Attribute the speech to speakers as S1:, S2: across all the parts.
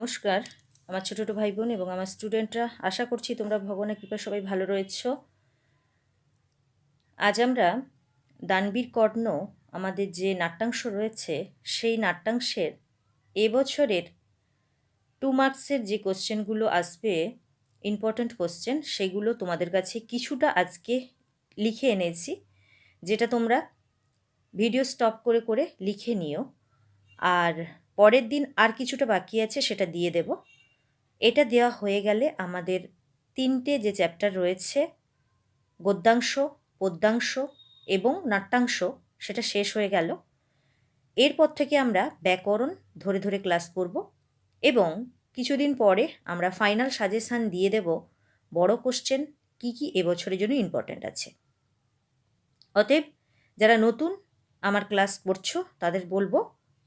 S1: নমস্কার। আমার ছোটো ছোটো ভাই বোন এবং আমার স্টুডেন্টরা, আশা করছি তোমরা ভগবানের কৃপা সবাই ভালো রয়েছ। আজ আমরা দানবীর কর্ণ, আমাদের যে নাট্যাংশ রয়েছে, সেই নাট্যাংশের এবছরের টু মার্কসের যে কোশ্চেনগুলো আসবে ইম্পর্ট্যান্ট কোশ্চেন সেগুলো তোমাদের কাছে কিছুটা আজকে লিখে এনেছি, যেটা তোমরা ভিডিও স্টপ করে করে লিখে নিও। আর পরের দিন আর কিছুটা বাকি আছে সেটা দিয়ে দেব। এটা দেওয়া হয়ে গেলে আমাদের তিনটে যে চ্যাপ্টার রয়েছে, গদ্যাংশ, পদ্যাংশ এবং নাট্যাংশ, সেটা শেষ হয়ে গেল। এরপর থেকে আমরা ব্যাকরণ ধরে ধরে ক্লাস করব এবং কিছুদিন পরে আমরা ফাইনাল সাজেশান দিয়ে দেব বড় কোশ্চেন কী কী এবছরের জন্য ইম্পর্ট্যান্ট আছে। অতএব, যারা নতুন আমার ক্লাস করছ, তাদের বলব,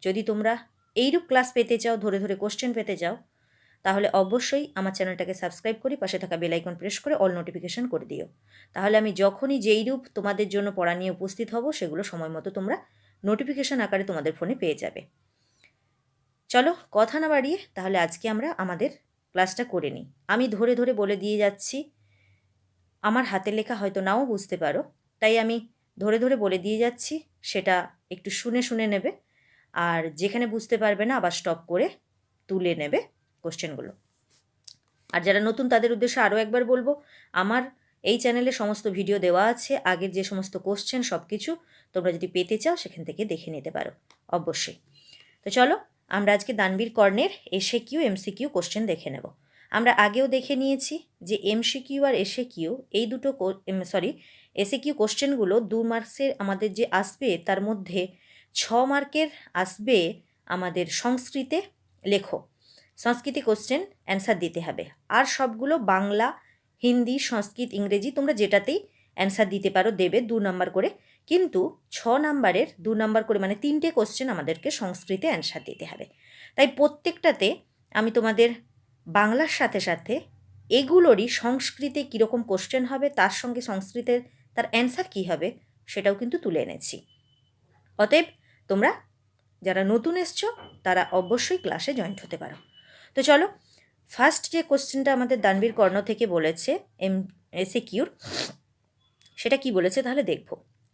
S1: যদি তোমরা এইরূপ ক্লাস পেতে চাও, ধরে ধরে কোশ্চেন পেতে চাও, তাহলে অবশ্যই আমার চ্যানেলটাকে সাবস্ক্রাইব করে পাশে থাকা বেলাইকন প্রেস করে অল নোটিফিকেশান করে দিও। তাহলে আমি যখনই যেই রূপ তোমাদের জন্য পড়া নিয়ে উপস্থিত হব, সেগুলো সময় মতো তোমরা নোটিফিকেশন আকারে তোমাদের ফোনে পেয়ে যাবে। চলো কথা না বাড়িয়ে তাহলে আজকে আমরা আমাদের ক্লাসটা করে নিই। আমি ধরে ধরে বলে দিয়ে যাচ্ছি, আমার হাতের লেখা হয়তো নাও বুঝতে পারো, তাই আমি ধরে ধরে বলে দিয়ে যাচ্ছি, সেটা একটু শুনে শুনে নেবে। আর যেখানে বুঝতে পারবে না, আবার স্টপ করে তুলে নেবে কোশ্চেনগুলো আর যারা নতুন, তাদের উদ্দেশ্যে আরও একবার বলব, আমার এই চ্যানেলে সমস্ত ভিডিও দেওয়া আছে, আগের যে সমস্ত কোশ্চেন সব কিছু তোমরা যদি পেতে চাও, সেখান থেকে দেখে নিতে পারো, অবশ্যই। তো চলো, আমরা আজকে দানবীর কর্ণের এসে কিউ এমসি কিউ কোশ্চেন দেখে নেব। আমরা আগেও দেখে নিয়েছি যে এমসি কিউ আর এসে কিউ এই দুটো সরি এসে কিউ কোশ্চেনগুলো দু মার্কসের আমাদের যে আসবে, তার মধ্যে ছ মার্কের আসবে আমাদের সংস্কৃতে লেখো। সংস্কৃতি কোশ্চেন অ্যান্সার দিতে হবে। আর সবগুলো বাংলা, হিন্দি, সংস্কৃত, ইংরেজি তোমরা যেটাতেই অ্যান্সার দিতে পারো দেবে দু নম্বর করে। কিন্তু ছ নাম্বারের দু নম্বর করে মানে তিনটে কোশ্চেন আমাদেরকে সংস্কৃতে অ্যান্সার দিতে হবে। তাই প্রত্যেকটাতে আমি তোমাদের বাংলার সাথে সাথে এগুলোরই সংস্কৃতে কীরকম কোশ্চেন হবে, তার সঙ্গে সংস্কৃতের, তার অ্যান্সার কী হবে সেটাও কিন্তু তুলে এনেছি। অতএব তোমরা যারা নতুন এসছো, তারা অবশ্যই ক্লাসে জয়েন্ট হতে পারো। তো চলো ফার্স্ট যে কোশ্চেনটা আমাদের দানবীর কর্ণ থেকে বলেছে, এম এসে কিউর সেটা কি বলেছে তাহলে দেখব।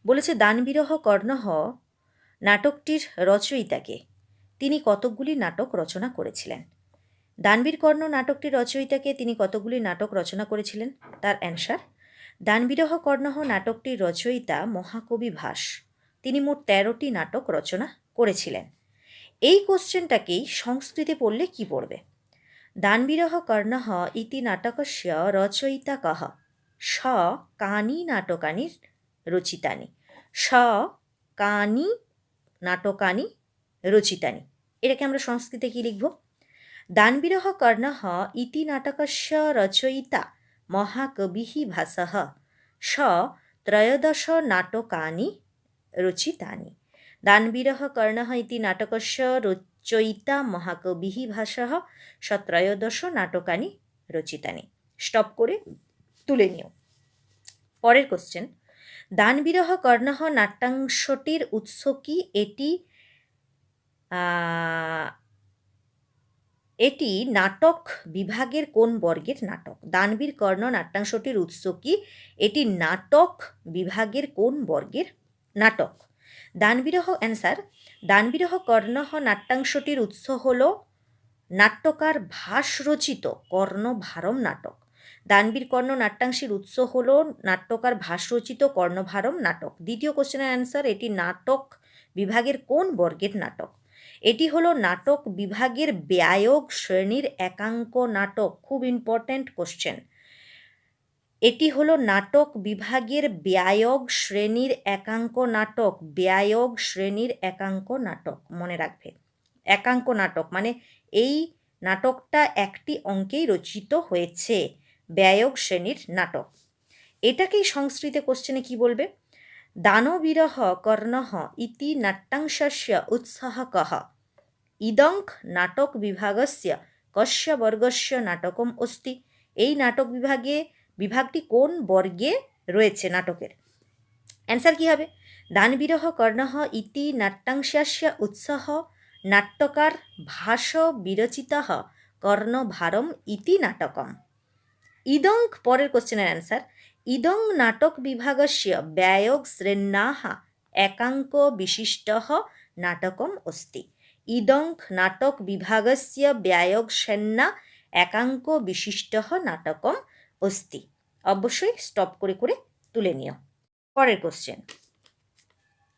S1: বলেছে, দানবিরহ কর্ণহ, নাটকটির রচয়িতাকে তিনি কতকগুলি নাটক রচনা করেছিলেন? দানবীর কর্ণ, নাটকটির রচয়িতাকে তিনি কতগুলি নাটক রচনা করেছিলেন? তার অ্যান্সার দানবিরহ কর্ণহ, নাটকটির রচয়িতা মহাকবি ভাস। তিনি মোট তেরোটি নাটক রচনা করেছিলেন। এই কোশ্চেনটাকেই সংস্কৃতে পড়লে কি পড়বে? দানবিরহ কর্ণহ ইতি নাটকস্য রচয়িতা কহ। স কানি নাটকানি রচিতানি। স কানি নাটকানি রচিতানি। এটাকে আমরা সংস্কৃতে কি লিখব? দানবিরহ কর্ণহ ইতি নাটকস্য রচয়িতা মহাকবিः ভাসः স ত্রয়োদশ নাটকানি রচিতানি দানবীরः কর্ণः ইতি নাটকস্য রচয়িতা মহাকবিः ভাষः সত্রয়োদশ নাটকানি রচিতানি স্টপ করে তুলে নিও। পরের কোশ্চেন দানবীরহ কর্ণহ নাট্যাংশটির উৎস কি? এটি এটি নাটক বিভাগের কোন বর্গের নাটক? দানবীর কর্ণ নাট্যাংশটির উৎস কি? এটি নাটক বিভাগের কোন বর্গের নাটক। দানবিরহ অ্যান্সার, দানবিরহ কর্ণহ নাট্যাংশটির উৎস হল নাট্যকার ভাস রচিত কর্ণভারম নাটক। দানবীর কর্ণ নাট্যাংশের উৎস হল নাট্যকার ভাস রচিত কর্ণভারম নাটক। দ্বিতীয় কোশ্চেনের অ্যান্সার এটি নাটক বিভাগের কোন বর্গের নাটক? এটি হলো নাটক বিভাগের ব্যয়ক শ্রেণির একাঙ্ক নাটক। খুব ইম্পর্ট্যান্ট কোশ্চেন এটি হলো নাটক বিভাগের ব্যয়ক শ্রেণির একাঙ্ক নাটক ব্যয়ক শ্রেণির একাঙ্ক নাটক, মনে রাখবে। একাঙ্ক নাটক মানে এই নাটকটা একটি অঙ্কেই রচিত হয়েছে ব্যয়ক শ্রেণির নাটক। এটাকেই সংস্কৃতে কোশ্চেনে কি বলবে? দানবিরহ কর্ণহ ইতি নাট্যাংশস্য উৎসাহকः। ইদঙ্ক নাটক বিভাগস্য, কস্য বর্গস্য নাটকম অস্তি। এই নাটক বিভাগে বিভাগটি কোন বর্গে রয়েছে নাটকের? অ্যান্সার কী হবে? দানবিরহ কর্ণহ ইতি নাট্যাংশস্য উৎসাহ নাট্যকার ভাষ বিরচিত কর্ণভারম ইতি নাটকম। ইদং পরের কোশ্চেনের অ্যান্সার ইদং নাটক বিভাগস্য ব্যয়োগ শ্রেণ্যাः একাঙ্ক বিশিষ্ট নাটকম অস্তি। ইদং নাটক বিভাগস্য ব্যয়োগ শ্রেণ্যা একাঙ্ক বিশিষ্ট নাটকম অস্তি অবশ্যই স্টপ করে করে তুলে নিও। পরের কোশ্চেন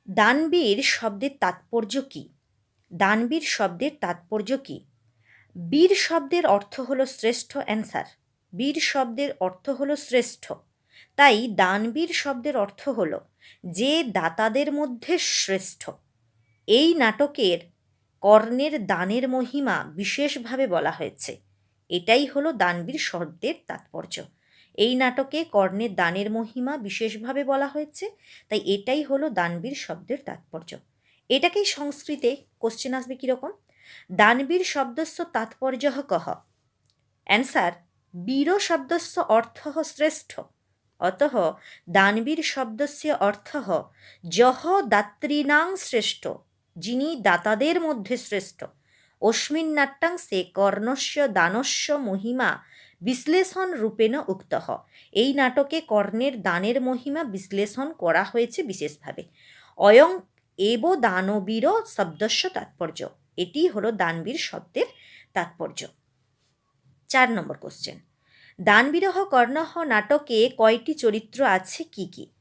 S1: দানবীর শব্দের তাৎপর্য কী? দানবীর শব্দের তাৎপর্য কী? বীর শব্দের অর্থ হলো শ্রেষ্ঠ অ্যান্সার বীর শব্দের অর্থ হলো শ্রেষ্ঠ। তাই দানবীর শব্দের অর্থ হলো যে দাতাদের মধ্যে শ্রেষ্ঠ। এই নাটকের কর্ণের দানের মহিমা বিশেষভাবে বলা হয়েছে। এটাই হলো দানবীর শব্দের তাৎপর্য। এই নাটকে কর্ণের দানের মহিমা বিশেষভাবে বলা হয়েছে, তাই এটাই হলো দানবীর শব্দের তাৎপর্য। এটাকেই সংস্কৃতে কোশ্চেন আসবে কীরকম? দানবীর শব্দস্য তাৎপর্য কহ অ্যান্সার বীর শব্দস্য অর্থ শ্রেষ্ঠ। অতঃ দানবীর শব্দস্য অর্থ যহ দাত্রীণাং শ্রেষ্ঠ, যিনি দাতাদের মধ্যে শ্রেষ্ঠ। অস্মিন নাট্যাংশে কর্ণস্য দানস্য মহিমা বিশ্লেষণ রূপেণ উক্ত। এই নাটকে কর্ণের দানের মহিমা বিশ্লেষণ করা হয়েছে বিশেষভাবে। অয়ং এব দানবীর শব্দস্য তাৎপর্য। এটি হলো দানবীর শব্দের তাৎপর্য। চার নম্বর কোশ্চেন দানবিরহ কর্ণহ নাটকে কয়টি চরিত্র আছে কি কি?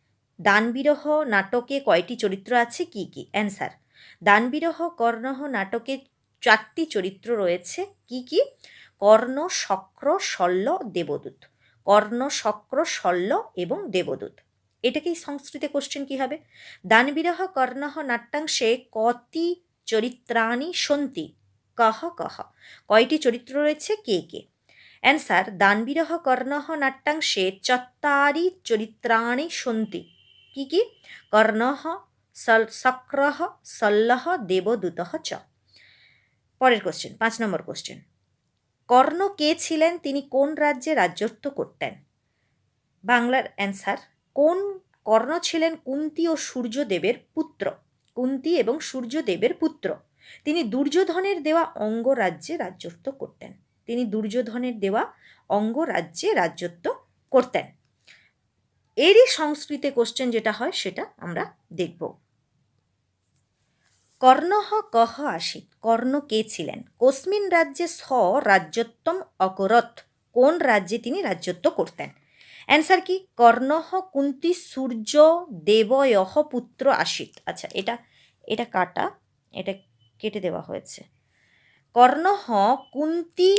S1: দানবিরহ নাটকে কয়টি চরিত্র আছে কি কি? অ্যান্সার দানবিরহ কর্ণহ নাটকে চারটি চরিত্র রয়েছে। কি কি? কর্ণ, শক্র, শল্য, দেবদূত। কর্ণ, শক্র, শল্য এবং দেবদূত। এটাকেই সংস্কৃতে কোশ্চেন কী হবে? দানবিরহ, কর্ণহ, নাট্যাংশে কতি চরিত্রাণি সন্তি। কহ কহ। কয়টি চরিত্র রয়েছে? কে কে? অ্যান্সার দানবিরহ, কর্ণহ, নাট্যাংশে চত্বারি চরিত্রাণি সন্তি। কি কি? কর্ণহ সক্রহ সল্লহ দেবদূত চ। পরের কোশ্চেন পাঁচ নম্বর কোশ্চেন কর্ণ কে ছিলেন? তিনি কোন রাজ্যে রাজ্যত্ব করতেন? বাংলার অ্যান্সার কোন কর্ণ ছিলেন? কুন্তি ও সূর্যদেবের পুত্র। কুন্তি এবং সূর্যদেবের পুত্র। তিনি দুর্যোধনের দেওয়া অঙ্গরাজ্যে রাজ্যত্ব করতেন। তিনি দুর্যোধনের দেওয়া অঙ্গরাজ্যে রাজ্যত্ব করতেন। এরই সংস্কৃতে কোশ্চেন যেটা হয়, সেটা আমরা দেখব। কর্ণহ কহ আসিত। কর্ণ কে ছিলেন? কস্মিন রাজ্যে স রাজ্যত্বম অকরত কোন রাজ্যে তিনি রাজ্যত্ব করতেন? অ্যান্সার কি? কর্ণহ কুন্তি সূর্য দেবয়হ পুত্র আসিত আচ্ছা এটা এটা কাটা, এটা কেটে দেওয়া হয়েছে। কর্ণহ কুন্তি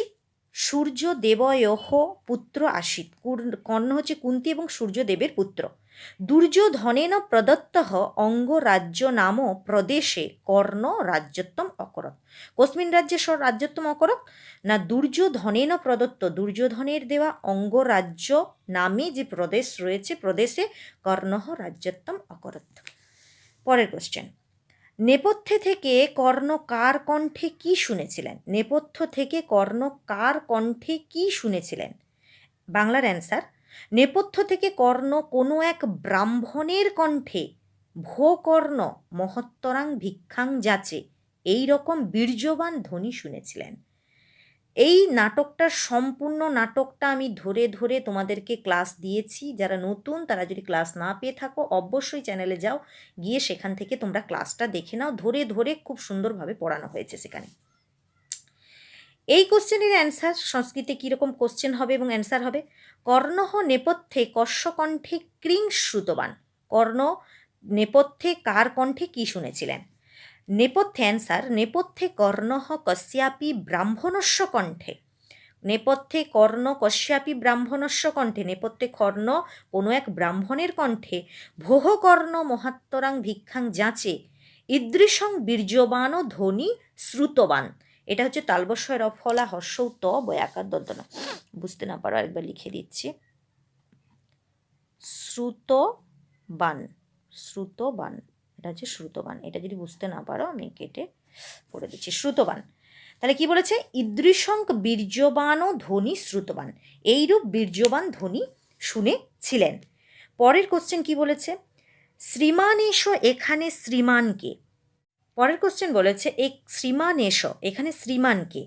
S1: সূর্য দেবয়হ পুত্র আসিত কর্ণ হচ্ছে কুন্তি এবং সূর্যদেবের পুত্র। দুর্যোধনেন প্রদত্ত অঙ্গরাজ্য নাম প্রদেশে কর্ণ রাজ্যত্বম অকরত। কস্মিন রাজ্যে রাজ্যত্বম অকরত? না দুর্যোধনেন প্রদত্ত, দুর্যোধনের দেওয়া অঙ্গরাজ্য নামে যে প্রদেশ রয়েছে, প্রদেশে কর্ণ রাজ্যত্বম অকরত। পরের কোশ্চেন নেপথ্যে থেকে কর্ণ কার কণ্ঠে কি শুনেছিলেন? নেপথ্য থেকে কর্ণ কার কণ্ঠে কি শুনেছিলেন? বাংলার অ্যান্সার নেপথ্য থেকে কর্ণ কোনো এক ব্রাহ্মণের কণ্ঠে, ভো কর্ণ, মহত্তরাং ভিক্ষাং যাচে এই রকম বীর্যবান ধ্বনি শুনেছিলেন। এই নাটকটার সম্পূর্ণ নাটকটা আমি ধরে ধরে তোমাদেরকে ক্লাস দিয়েছি। যারা নতুন, তারা যদি ক্লাস না পেয়ে থাকো, অবশ্যই চ্যানেলে যাও, গিয়ে সেখান থেকে তোমরা ক্লাসটা দেখে নাও। ধরে ধরে খুব সুন্দরভাবে পড়ানো হয়েছে সেখানে। এই কোশ্চেনের অ্যান্সার সংস্কৃতে কীরকম কোশ্চেন হবে এবং অ্যান্সার হবে? কর্ণহ নেপথ্যে কর্ষকণ্ঠে ক্রিং শ্রুতবান। কর্ণ নেপথ্যে কার কণ্ঠে কী শুনেছিলেন? নেপথ্যে অ্যান্সার, নেপথ্যে কর্ণহ কস্যাপি ব্রাহ্মণস্য কণ্ঠে। নেপথ্যে কর্ণ কশ্যাপি ব্রাহ্মণস্য কণ্ঠে। নেপথ্যে কর্ণ কোনো এক ব্রাহ্মণের কণ্ঠে। ভোহ কর্ণ মহাত্তরাং ভিক্ষাং যাচে। ইদৃশং বীর্যবান ধ্বনি শ্রুতবান। এটা হচ্ছে তালবস্বয়ের অফলা হর্ষৌ ত বয়াকার দন্তনা বুঝতে না পারো একবার লিখে দিচ্ছি। শ্রুতবান শ্রুতবান, এটা হচ্ছে শ্রুতবান। এটা যদি বুঝতে না পারো, আমি কেটে পড়ে দিচ্ছি। শ্রুতবান, তাহলে কি বলেছে? ইদৃশঙ্ক বীর্যবান ও ধ্বনি শ্রুতবান। এইরূপ বীর্যবান ধ্বনি শুনেছিলেন। পরের কোশ্চেন কি বলেছে? শ্রীমান এসো এখানে শ্রীমানকে পরের কোশ্চেন বলেছে এক শ্রীমান এসো। এখানে শ্রীমানকে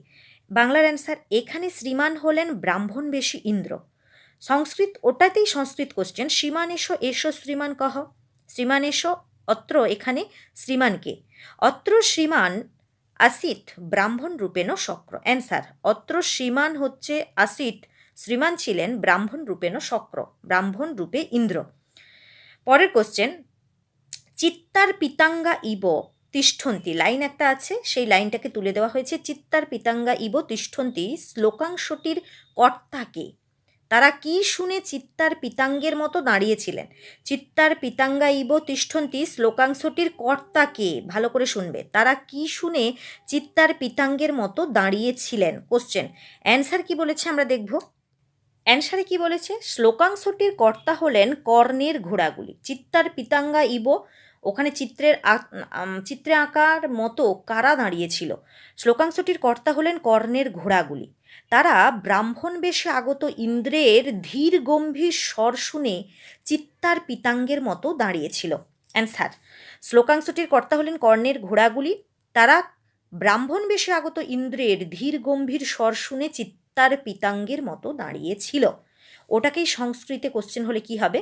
S1: বাংলার অ্যান্সার এখানে শ্রীমান হলেন ব্রাহ্মণ বেশি ইন্দ্র। সংস্কৃত, ওটাতেই সংস্কৃত কোশ্চেন শ্রীমান এসো এসো শ্রীমান কহ। শ্রীমান এসো, অত্র এখানে শ্রীমানকে অত্র শ্রীমান আসিত ব্রাহ্মণ রূপেণ শক্র। অ্যান্সার অত্র শ্রীমান হচ্ছে আসিত, শ্রীমান ছিলেন ব্রাহ্মণ রূপেণ শক্র, ব্রাহ্মণ রূপে ইন্দ্র। পরের কোশ্চেন চিত্তার পিতাঙ্গা ইব তিষ্ঠন্তি, লাইন একটা আছে, সেই লাইনটাকে তুলে দেওয়া হয়েছে, চিত্তার পিতাঙ্গা ইব তিষ্ঠন্তি, শ্লোকাংশটির কর্তাকে তারা কি শুনে চিত্তার পিতাঙ্গের মতো দাঁড়িয়েছিলেন? চিত্তার পিতাঙ্গা ইব তিষ্ঠন্তি, শ্লোকাংশটির কর্তাকে ভালো করে শুনবে। তারা কি শুনে চিত্তার পিতাঙ্গের মতো দাঁড়িয়েছিলেন? কোশ্চেন অ্যান্সার কি বলেছে আমরা দেখব? অ্যান্সারে কি বলেছে? শ্লোকাংশটির কর্তা হলেন কর্ণের ঘোড়াগুলি। চিত্তার পিতাঙ্গা ইব ওখানে চিত্রের চিত্রে আঁকার মতো কারা দাঁড়িয়েছিল? শ্লোকাংশটির কর্তা হলেন কর্ণের ঘোড়াগুলি। তারা ব্রাহ্মণ বেশে আগত ইন্দ্রের ধীর গম্ভীর স্বর শুনে চিত্তার পিতাঙ্গের মতো দাঁড়িয়েছিল। অ্যান্সার শ্লোকাংশটির কর্তা হলেন কর্ণের ঘোড়াগুলি। তারা ব্রাহ্মণ বেশে আগত ইন্দ্রের ধীর গম্ভীর স্বর শুনে চিত্তার পিতাঙ্গের মতো দাঁড়িয়েছিল। ওটাকেই সংস্কৃতে কোশ্চেন হলে কি হবে?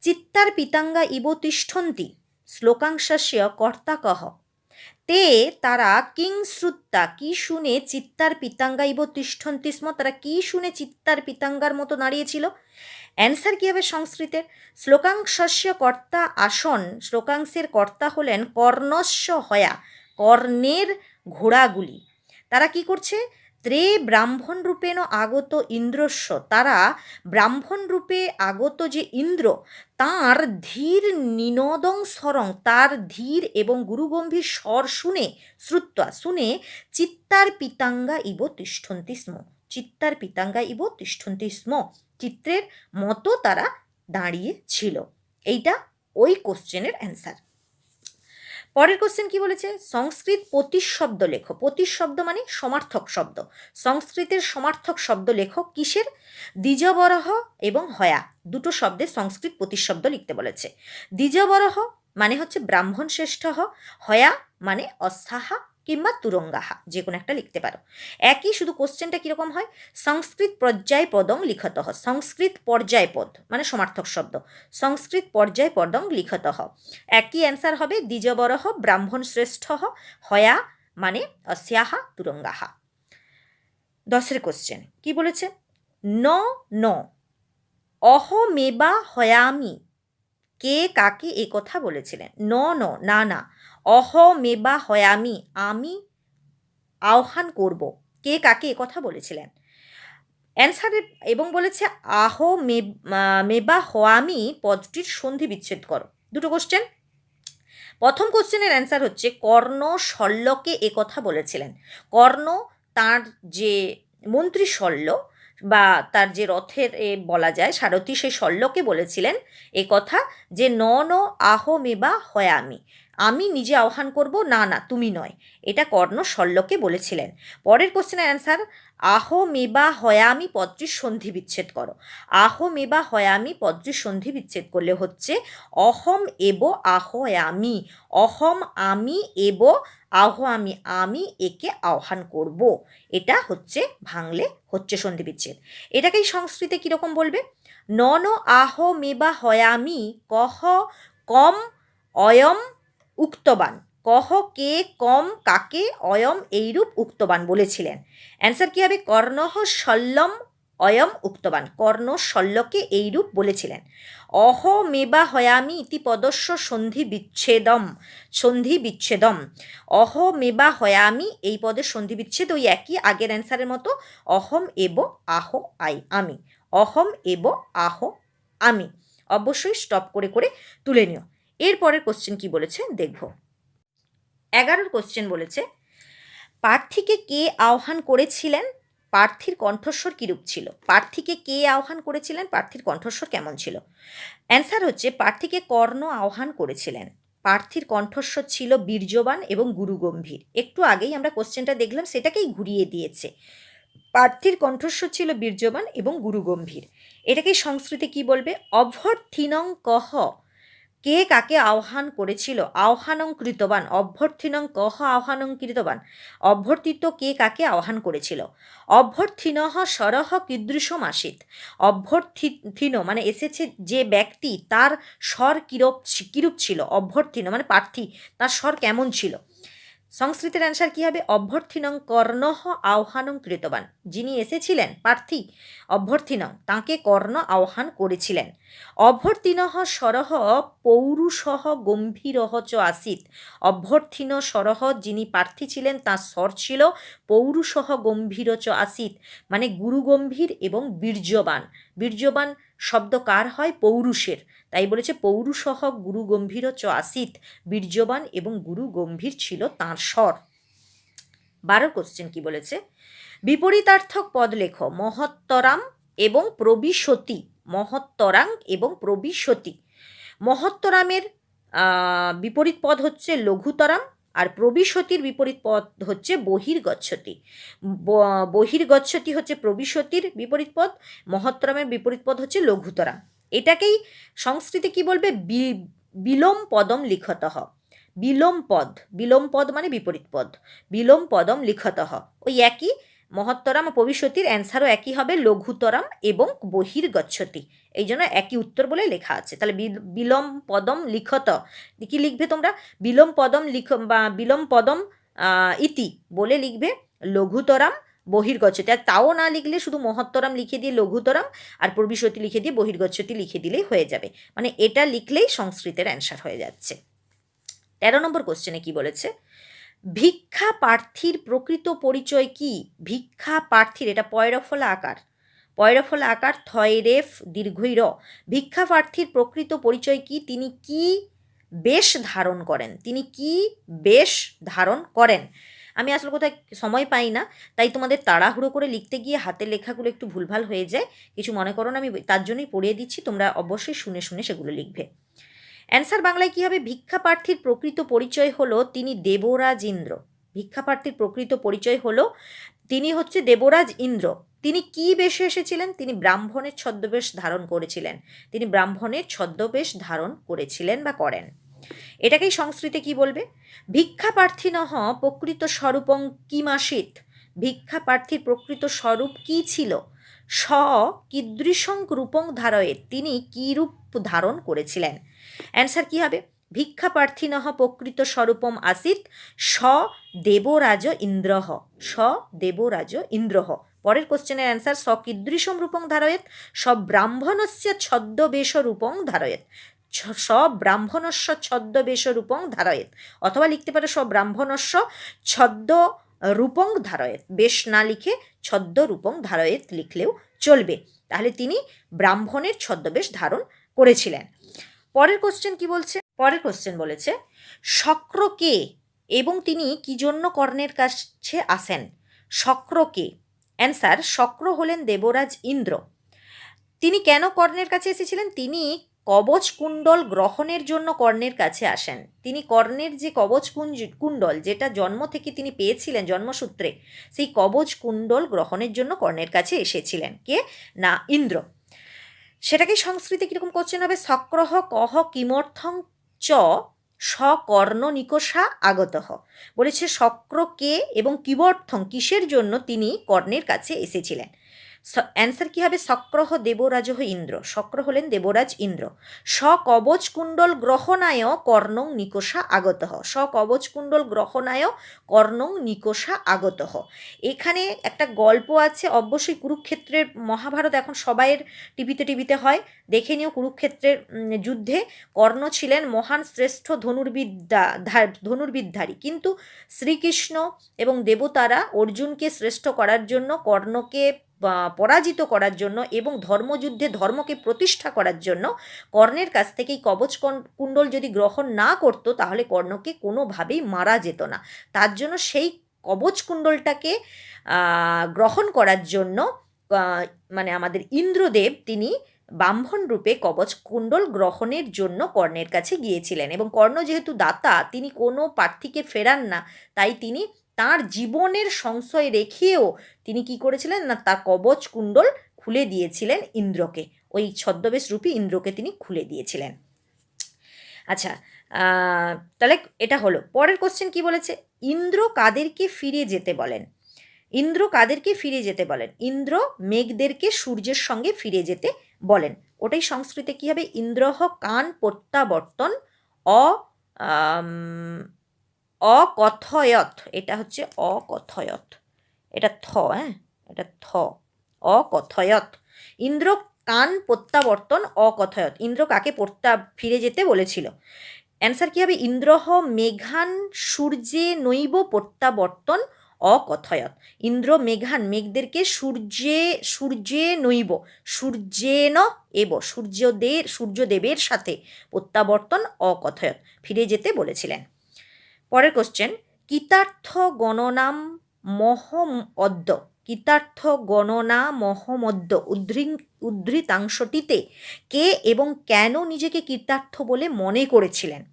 S1: চিত্তার পিতাঙ্গা ইব তিষ্ঠন্তি। শ্লোকাংশস্য কর্তা কহ তে তারা কিং শ্রুত্তা কি শুনে চিত্তার পিতাঙ্গা ইব তিষ্ঠন্তি স্ম? তারা কি শুনে চিত্তার পিতাঙ্গার মতো দাঁড়িয়েছিল অ্যান্সার কী হবে সংস্কৃতের? শ্লোকাংশস্য কর্তা আসন, শ্লোকাংশের কর্তা হলেন কর্ণস্য হয়া, কর্ণের ঘোড়াগুলি। তারা কি করছে? ত্রে ব্রাহ্মণ রূপেণ আগত ইন্দ্রস্য। তারা ব্রাহ্মণ রূপে আগত যে ইন্দ্র, তাঁর ধীর নিনদং স্বরং, তার ধীর এবং গুরুগম্ভীর স্বর শুনে, শ্রুত্বা শুনে চিত্তার পিতাঙ্গা ইব তিষ্ঠন্তি স্ম। চিত্তার পিতাঙ্গা ইব তিষ্ঠন্তি স্ম। চিত্রের মতো তারা দাঁড়িয়ে ছিল। এইটা ওই কোশ্চেনের অ্যান্সার পরের কোশ্চেন কি বলেছে? সংস্কৃত প্রতিশব্দ লেখো। প্রতিশব্দ মানে সমার্থক শব্দ। সংস্কৃতের সমার্থক শব্দ লেখো কিসের? দ্বিজবরহ এবং হয়া। দুটো শব্দে সংস্কৃত প্রতিশব্দ লিখতে বলেছে। দ্বিজবরহ মানে হচ্ছে ব্রাহ্মণ শ্রেষ্ঠ হয়া মানে অস্থাহা কিংবা তুরঙ্গাহা যে কোনো একটা লিখতে পারো। একই শুধু কোশ্চেনটা কীরকম হয়? সংস্কৃত পর্যায় পদং লিখত, সংস্কৃত পর্যায় পদ মানে সমার্থক শব্দ। সংস্কৃত পর্যায় পদং লিখত। একই অ্যান্সার হবে দ্বিজবরহ ব্রাহ্মণ শ্রেষ্ঠ হয়া মানে অস্যাহা, তুরঙ্গাহা। দশের কোশ্চেন কি বলেছে? ন ন। অহমেবা হয়ামি। কে কাকে এ কথা বলেছিলেন? ন ন, না না। অহ মেবা হয়ামি আমি আহ্বান করব। কে কাকে কথা বলেছিলেন? অ্যান্সারে এবং বলেছে, আহ মেবা হয়ামি পদটির সন্ধি বিচ্ছেদ করো। দুটো কোশ্চেন প্রথম কোশ্চেনের অ্যান্সার হচ্ছে, কর্ণ শল্যকে কথা বলেছিলেন। কর্ণ তার যে মন্ত্রী শল্য বা তার যে রথের এ বলা যায়, সারথী সেই শল্যকে বলেছিলেন এ কথা যে, ন ন, আহ মেবা হয়ামি নিজে আহ্বান করব, না না, তুমি নয়। এটা কর্ণ শল্যকে বলেছিলেন। পরের কোশ্চেনের অ্যান্সার আহ মেবা হয়ামি পদ্রির সন্ধি বিচ্ছেদ করো। আহ মেবা হয়ামি পদ্রির সন্ধি বিচ্ছেদ করলে হচ্ছে, অহম এব আহয়ামি, অহম আমি এব আহ আমি আমি একে আহ্বান করব। এটা হচ্ছে, ভাঙলে হচ্ছে সন্ধি বিচ্ছেদ। এটাকেই সংস্কৃতে কীরকম বলবে? নন আহ মেবা হয়ামি, কহ কম অয়ম উক্তবান। কহ কে কম কাকে অয়ম এইরূপ উক্তবান বলেছিলেন। অ্যান্সার কী হবে? কর্ণহ শল্যম অয়ম উক্তবান। কর্ণ শল্যকে এইরূপ বলেছিলেন। অহ মেবা হয়ামি ইতি পদস্য সন্ধি বিচ্ছেদম সন্ধি বিচ্ছেদম। অহ মেবা হয়ামি এই পদের সন্ধি বিচ্ছেদ ওই একই আগের অ্যান্সারের মতো। অহম এব আহ আই আমি। অহম এব আহ আমি। অবশ্যই স্টপ করে করে তুলে নিও। এরপরের কোশ্চেন কি বলেছে? দেখব। এগারোর কোশ্চেন বলেছে প্রার্থীকে কে আহ্বান করেছিলেন? প্রার্থীর কণ্ঠস্বর কীরূপ ছিল? প্রার্থীকে কে আহ্বান করেছিলেন? প্রার্থীর কণ্ঠস্বর কেমন ছিল? অ্যান্সার হচ্ছে প্রার্থীকে কর্ণ আহ্বান করেছিলেন। প্রার্থীর কণ্ঠস্বর ছিল বীর্যবান এবং গুরুগম্ভীর। একটু আগেই আমরা কোশ্চেনটা দেখলাম, সেটাকেই ঘুরিয়ে দিয়েছে। প্রার্থীর কণ্ঠস্বর ছিল বীর্যবান এবং গুরুগম্ভীর। এটাকে সংস্কৃতে কি বলবে? অভ্যর্থিনং কহ কে কাকে আহ্বান করেছিল? আহ্বানং কৃতবান অভ্যর্থিনং কহ আহ্বানং কৃতবান অভ্যর্থিত কে কাকে আহ্বান করেছিল? অভ্যর্থিনহ সরহ কীদৃশম আসিত অভ্যর্থিন মানে এসেছে যে ব্যক্তি তার স্বর কিরূপ কিরূপ ছিল? অভ্যর্থিন মানে প্রার্থী, তার স্বর কেমন ছিল? সংস্কৃতের অ্যান্সার কী হবে? অভ্যর্থিনং কর্ণহ আহ্বানং কৃতবান। যিনি এসেছিলেন, প্রার্থী, অভ্যর্থিনং, তাঁকে কর্ণ আহ্বান করেছিলেন। অভ্যর্থিনহ সরহ পৌরুষহ গম্ভীরহ চ আসিত। অভ্যর্থিন সরহ যিনি প্রার্থী ছিলেন, তাঁর স্বর ছিল পৌরুষহ গম্ভীর চ আসিত। মানে গুরুগম্ভীর এবং বীর্যবান। বীর্যবান শব্দ কার হয়? পৌরুষের। তাই বলেছে পৌরুষহ গুরু গম্ভীর চ আসিত, বীর্যবান এবং গুরু গম্ভীর ছিল তাঁর স্বর। বারো কোশ্চেন কি বলেছে? বিপরীতার্থক পদ লেখ, মহত্তরাম এবং প্রবিশতি, মহত্তরাং এবং প্রবিশতি। মহত্তরামের বিপরীত পদ হচ্ছে লঘুতরাম আর প্রবিশতির বিপরীত পদ হচ্ছে বহির্গচ্ছতি। বহির্গচ্ছতি হচ্ছে প্রবিশতির বিপরীত পদ, মহত্তরামের বিপরীত পদ হচ্ছে লঘুতরাম। এটাকেই সংস্কৃতে কি বলবে? বিলোম পদম লিখত বিলোম পদ বিলোম পদ মানে বিপরীত পদ। বিলোম পদম লিখত ওই একই মহত্তরাম ভবিষ্যতির অ্যান্সারও একই হবে লঘুতরাম এবং বহির্গচ্ছতি। এই জন্য একই উত্তর বলে লেখা আছে। তাহলে বিলম পদম লিখত। কি লিখবে তোমরা? বিলম পদম লিখ, বা বিলম পদম ইতি বলে লিখবে লঘুতরাম বহির্গচ্ছতি। আর তাও না লিখলে শুধু মহত্তরাম লিখে দিয়ে লঘুতরাম আর প্রবিশতি লিখে দিয়ে বহির্গচ্ছতি লিখে দিলেই হয়ে যাবে। মানে এটা লিখলেই সংস্কৃতের অ্যান্সার হয়ে যাচ্ছে। তেরো নম্বর কোশ্চেনে কি বলেছে? ভিক্ষা প্রার্থীর প্রকৃত পরিচয় কি? ভিক্ষা প্রার্থীর, এটা পয়রফলা আকার। পয়রফলা আকার থয়রেফ দীর্ঘই র। ভিক্ষা প্রার্থীর প্রকৃত পরিচয় কি? তিনি কি বেশ ধারণ করেন? তিনি কি বেশ ধারণ করেন? আমি আসলে কোথায় সময় পাই না, তাই তোমাদের তাড়াহুড়ো করে লিখতে গিয়ে হাতের লেখাগুলো একটু ভুলভাল হয়ে যায়। কিছু মনে করো না, আমি তার জন্যই পড়িয়ে দিচ্ছি, তোমরা অবশ্যই শুনে শুনে সেগুলো লিখবে। অ্যান্সার বাংলায় কী হবে? ভিক্ষা প্রার্থীর প্রকৃত পরিচয় হলো তিনি দেবরাজ ইন্দ্র। ভিক্ষা প্রার্থীর প্রকৃত পরিচয় হলো তিনি হচ্ছে দেবরাজ ইন্দ্র। তিনি কি বেশে এসেছিলেন? তিনি ব্রাহ্মণের ছদ্মবেশ ধারণ করেছিলেন। তিনি ব্রাহ্মণের ছদ্মবেশ ধারণ করেছিলেন বা করেন। এটাকেই সংস্কৃতে কি বলবে? ভিক্ষা প্রার্থী নহ প্রকৃত স্বরূপং কিমাসিত ভিক্ষা প্রার্থীর প্রকৃত স্বরূপ কি ছিল? স কীদৃশং রূপং ধারয়ে তিনি কী রূপ ধারণ করেছিলেন? অ্যান্সার কী হবে? ভিক্ষা নহ প্রকৃত স্বরূপম আসিত। স দেবরাজ ইন্দ্রহ। স দেবরাজ ইন্দ্রহ। পরের কোশ্চেনের অ্যান্সার, স কীদৃশম রূপং ধারয়েত। স ব্রাহ্মণস্য ছদ্মবেশ রূপং ধারয়েত। স ব্রাহ্মণস্য ছদ্মবেশ রূপং ধারয়েত। অথবা লিখতে পারে স ছদ্ম রূপং ধারয়েত। বেশ না লিখে ছদ্ম রূপং ধারয়েত লিখলেও চলবে। তাহলে তিনি ব্রাহ্মণের ছদ্মবেশ ধারণ করেছিলেন। পরের কোশ্চেন কি বলছে? পরের কোশ্চেন বলেছে শক্র কে এবং তিনি কি জন্য কর্ণের কাছে আসেন? শক্র কে অ্যান্সার শক্র হলেন দেবরাজ ইন্দ্র। তিনি কেন কর্ণের কাছে এসেছিলেন? তিনি কবচ কুণ্ডল গ্রহণের জন্য কর্ণের কাছে আসেন। তিনি কর্ণের যে কবচ কুণ্ডল, যেটা জন্ম থেকে তিনি পেয়েছিলেন জন্মসূত্রে, সেই কবচ কুণ্ডল গ্রহণের জন্য কর্ণের কাছে এসেছিলেন। কে? না, ইন্দ্র। সেটাকে সংস্কৃতে কীরকম কোশ্চেন হবে? সক্রহ, কহ, কিমর্থং, চ, সকর্ণ, নিকষা আগত বলেছে শক্র কে এবং কিবর্থং কিসের জন্য তিনি কর্ণের কাছে এসেছিলেন? অ্যান্সার কী হবে? শক্রহ দেবরাজ ইন্দ্র। শক্র হলেন দেবরাজ ইন্দ্র। সকবচ কুণ্ডল গ্রহণায় কর্ণং নিকষা আগত। সকবচ কুণ্ডল গ্রহণায় কর্ণং নিকষা আগত। এখানে একটা গল্প আছে, অবশ্যই কুরুক্ষেত্রের মহাভারত এখন সবাইয়ের টিভিতে টিভিতে হয়। দেখে নিও কুরুক্ষেত্রের যুদ্ধে। কর্ণ ছিলেন মহান শ্রেষ্ঠ ধনুর্বিদ্যা ধনুর্বিদ্যারী কিন্তু শ্রীকৃষ্ণ এবং দেবতারা অর্জুনকে শ্রেষ্ঠ করার জন্য কর্ণকে পরাজিত করার জন্য এবং ধর্মযুদ্ধে ধর্মকে প্রতিষ্ঠা করার জন্য কর্ণের কাছ থেকেই কবচ কুণ্ডল যদি গ্রহণ না করত তাহলে কর্ণকে কোনোভাবেই মারা যেত না। তার জন্য সেই কবচ কুণ্ডলটাকে গ্রহণ করার জন্য মানে আমাদের ইন্দ্রদেব তিনি ব্রাহ্মণ রূপে কবচ কুণ্ডল গ্রহণের জন্য কর্ণের কাছে গিয়েছিলেন এবং কর্ণ যেহেতু দাতা, তিনি কোনো প্রার্থীকে ফেরান না, তাই তিনি তার জীবনের সংশয় রেখেও তিনি কি করেছিলেন? না তার কবচ কুণ্ডল খুলে দিয়েছিলেন ইন্দ্রকে। ওই ছদ্মবেশ রূপী ইন্দ্রকে তিনি খুলে দিয়েছিলেন। আচ্ছা তাহলে এটা হলো। পরের কোশ্চেন কি বলেছে? ইন্দ্র কাদেরকে ফিরে যেতে বলেন। ইন্দ্র কাদেরকে ফিরে যেতে বলেন। ইন্দ্র মেঘদেরকে সূর্যের সঙ্গে ফিরে যেতে বলেন। ওটাই সংস্কৃতে কি হবে? ইন্দ্রহ কান প্রত্যাবর্তন, অ অকথয়ত, এটা হচ্ছে অকথয়ত। এটা থ হ্যাঁ? এটা থ। অকথয়ত। ইন্দ্র কান প্রত্যাবর্তন অকথয়ত। ইন্দ্র কাকে প্রত্যা ফিরে যেতে বলেছিল? অ্যান্সার কী হবে? ইন্দ্রহ মেঘান সূর্যে নৈব প্রত্যাবর্তন অকথয়ত। ইন্দ্র মেঘান, মেঘদেরকে সূর্যে সূর্যে নৈব, সূর্যেন এব, সূর্যদের, সূর্যদেবের সাথে প্রত্যাবর্তন অকথয়ত। ফিরে যেতে বলেছিলেন। পরের কোশ্চেন কৃতার্থ গণনাম মহম অদ্য, কৃতার্থ গণনা মহমদ্য উদ্ধৃ, উদ্ধৃতাংশটিতে কে এবং কেন নিজেকে কৃতার্থ বলে মনে করেছিলেন?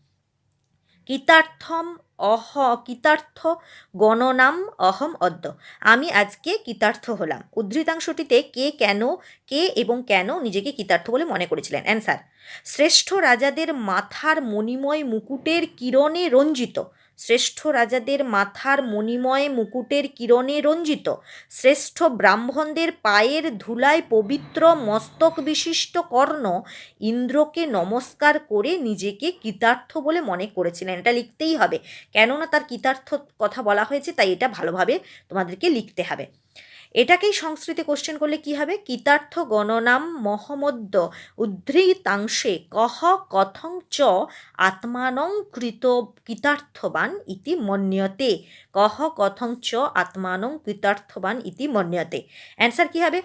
S1: কৃতার্থম অহ, কৃতার্থ গণনাম অহম অদ্য। আমি আজকে কৃতার্থ হলাম। উদ্ধৃতাংশটিতে কে কেন, কে এবং কেন নিজেকে কৃতার্থ বলে মনে করেছিলেন? অ্যান্সার শ্রেষ্ঠ রাজাদের মাথার মণিময় মুকুটের কিরণে রঞ্জিত শ্রেষ্ঠ রাজাদের মাথার মণিময় মুকুটের কিরণে রঞ্জিত, শ্রেষ্ঠ ব্রাহ্মণদের পায়ের ধুলায় পবিত্র মস্তক বিশিষ্ট কর্ণ ইন্দ্রকে নমস্কার করে নিজেকে কৃতার্থ বলে মনে করেছিলেন। এটা লিখতেই হবে। কেননা তার কৃতার্থ কথা বলা হয়েছে, তাই এটা ভালোভাবে তোমাদেরকে লিখতে হবে। এটাকেই সংস্কৃতে কোশ্চেন করলে কি হবে? কৃতার্থ গণনাম মহমদ্য উদ্ধৃতাংশে কহ কথং চ আত্মানং কৃত কৃতার্থবান ইতি মন্যতে। কহ কথং চ আত্মানং কৃতার্থবান ইতি মন্যতে। অ্যান্সার কি হবে?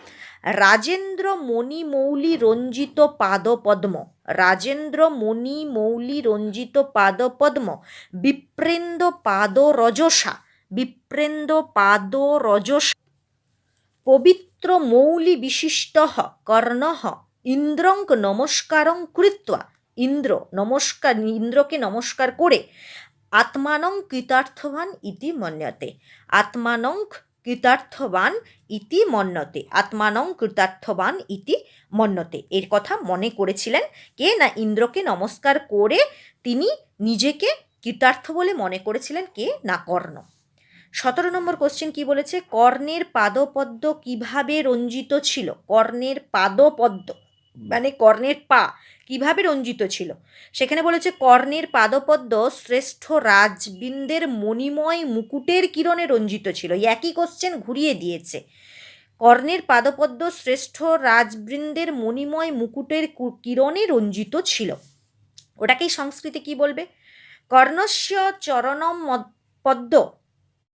S1: রাজেন্দ্র মণি মৌলি রঞ্জিত পাদপদ্ম। রাজেন্দ্র মণি মৌলি রঞ্জিত পাদপদ্ম। বিপ্রেন্দ পাদ রজসা বিপ্রেন্দ পাদ রজসা পবিত্র মৌলি বিশিষ্ট কর্ণ ইন্দ্রং নমস্কারং কৃত্বা। ইন্দ্র, নমস্কার, ইন্দ্রকে নমস্কার করে আত্মানং কৃতার্থবান ইতি মন্যতে। আত্মানং কৃতার্থবান ইতি মন্যতে। আত্মানং কৃতার্থবান ইতি মন্যতে। এর কথা মনে করেছিলেন কে না ইন্দ্রকে নমস্কার করে তিনি নিজেকে কৃতার্থ বলে মনে করেছিলেন কে না কর্ণ। সতেরো নম্বর কোশ্চেন কি বলেছে? কর্ণের পাদপদ্ম কীভাবে রঞ্জিত ছিল? কর্ণের পাদপদ্ম মানে কর্ণের পা কীভাবে রঞ্জিত ছিল? সেখানে বলেছে, কর্ণের পাদপদ্ম শ্রেষ্ঠ রাজবৃন্দের মণিময় মুকুটের কিরণে রঞ্জিত ছিল। একই কোশ্চেন ঘুরিয়ে দিয়েছে। কর্ণের পাদপদ্ম শ্রেষ্ঠ রাজবৃন্দের মণিময় মুকুটের কিরণে রঞ্জিত ছিল। ওটাকেই সংস্কৃতে কি বলবে? কর্ণস্য চরণম পদ্ম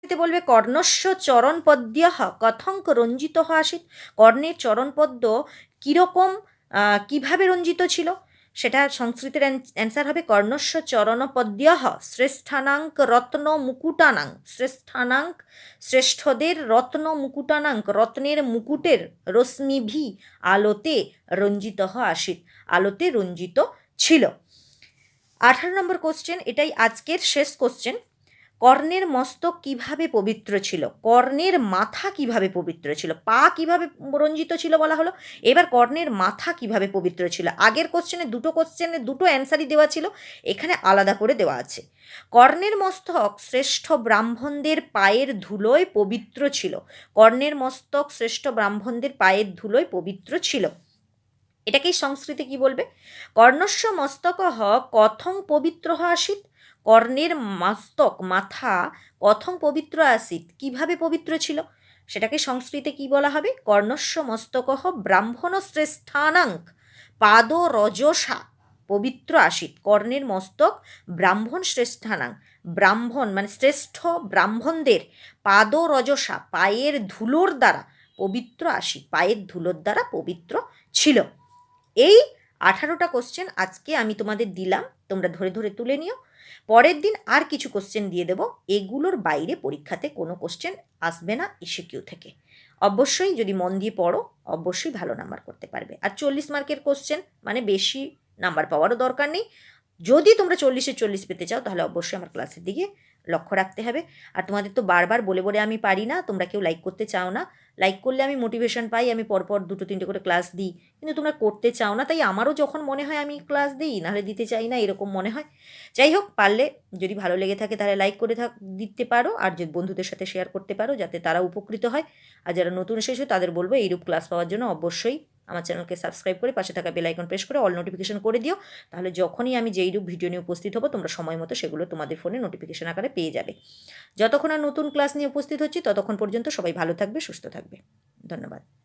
S1: এতে বলবে কর্ণস্য চরণপদ্য কথঙ্ক রঞ্জিত আসিত। কর্ণের চরণপদ্ম কীরকম আহ, কীভাবে রঞ্জিত ছিল? সেটা সংস্কৃতের অ্যান্সার হবে কর্ণস্য চরণপদ্য শ্রেষ্ঠানাঙ্ক রত্ন মুকুটানাং। শ্রেষ্ঠানাঙ্ক শ্রেষ্ঠদের রত্ন মুকুটানাঙ্ক রত্নের মুকুটের রশ্মিভি আলোতে রঞ্জিত আসিত। আলোতে রঞ্জিত ছিল। আঠারো নম্বর কোশ্চেন এটাই আজকের শেষ কোশ্চেন কর্ণের মস্তক কীভাবে পবিত্র ছিল? কর্ণের মাথা কীভাবে পবিত্র ছিল? পা কীভাবে রঞ্জিত ছিল বলা হলো? এবার কর্ণের মাথা কীভাবে পবিত্র ছিল? আগের কোশ্চেনে দুটো কোশ্চেনে দুটো অ্যান্সারই দেওয়া ছিল, এখানে আলাদা করে দেওয়া আছে। কর্ণের মস্তক শ্রেষ্ঠ ব্রাহ্মণদের পায়ের ধুলোয় পবিত্র ছিল। কর্ণের মস্তক শ্রেষ্ঠ ব্রাহ্মণদের পায়ের ধুলোয় পবিত্র ছিল। এটাকেই সংস্কৃতে কি বলবে? কর্ণস্ব মস্তক কথং পবিত্র আসিত কর্ণের মস্তক, মাথা কথং পবিত্র আসিত। কীভাবে পবিত্র ছিল? সেটাকে সংস্কৃতে কি বলা হবে? কর্ণস্য মস্তক ব্রাহ্মণ শ্রেষ্ঠানাঙ্ক পাদ রজসা পবিত্র আসিত। কর্ণের মস্তক ব্রাহ্মণ শ্রেষ্ঠানাং। ব্রাহ্মণ মানে শ্রেষ্ঠ ব্রাহ্মণদের পাদ রজসা পায়ের ধুলোর দ্বারা পবিত্র আসিত। পায়ের ধুলোর দ্বারা পবিত্র ছিল। এই আঠারোটা কোশ্চেন আজকে আমি তোমাদের দিলাম। তোমরা ধরে ধরে তুলে নিও। পরের দিন আর কিছু কোশ্চেন দিয়ে দেবো। এগুলোর বাইরে পরীক্ষাতে কোনো কোশ্চেন আসবে না ইসিকিউ থেকে। অবশ্যই যদি মন দিয়ে পড়ো, অবশ্যই ভালো নাম্বার করতে পারবে। আর চল্লিশ মার্কের কোশ্চেন মানে বেশি নাম্বার পাওয়ারও দরকার নেই। যদি তোমরা চল্লিশে চল্লিশ পেতে চাও, তাহলে অবশ্যই আমার ক্লাসের দিকে লক্ষ্য রাখতে হবে। আর তোমাদের তো বারবার বলে বলে আমি পারি না, তোমরা কেউ লাইক করতে চাও না। লাইক করলে আমি মোটিভেশন পাই, আমি পরপর দুটো, তিনটে করে ক্লাস দিই। কিন্তু তোমরা করতে চাও না, তাই আমারও যখন মনে হয় আমি ক্লাস দিই, নাহলে দিতে চাই না, এরকম মনে হয়। যাই হোক, পারলে যদি ভালো লেগে থাকে তাহলে লাইক করে থাক, দিতে পারো। আর যদি বন্ধুদের সাথে শেয়ার করতে পারো, যাতে তারা উপকৃত হয়। আর যারা নতুন এসেছ, তাদের বলব এইরূপ ক্লাস পাওয়ার জন্য অবশ্যই আমার চ্যানেলকে সাবস্ক্রাইব করে পাশে থাকা বেল আইকন প্রেস করে অল নোটিফিকেশন করে দিও। তাহলে যখনই আমি যেইরূপ ভিডিও নিয়ে উপস্থিত হব, তোমরা সময় মতো সেগুলো তোমাদের ফোনে নোটিফিকেশন আকারে পেয়ে যাবে। যতক্ষণ আর নতুন ক্লাস নিয়ে উপস্থিত হচ্ছি, ততক্ষণ পর্যন্ত সবাই ভালো থাকবে, সুস্থ থাকবে। ধন্যবাদ।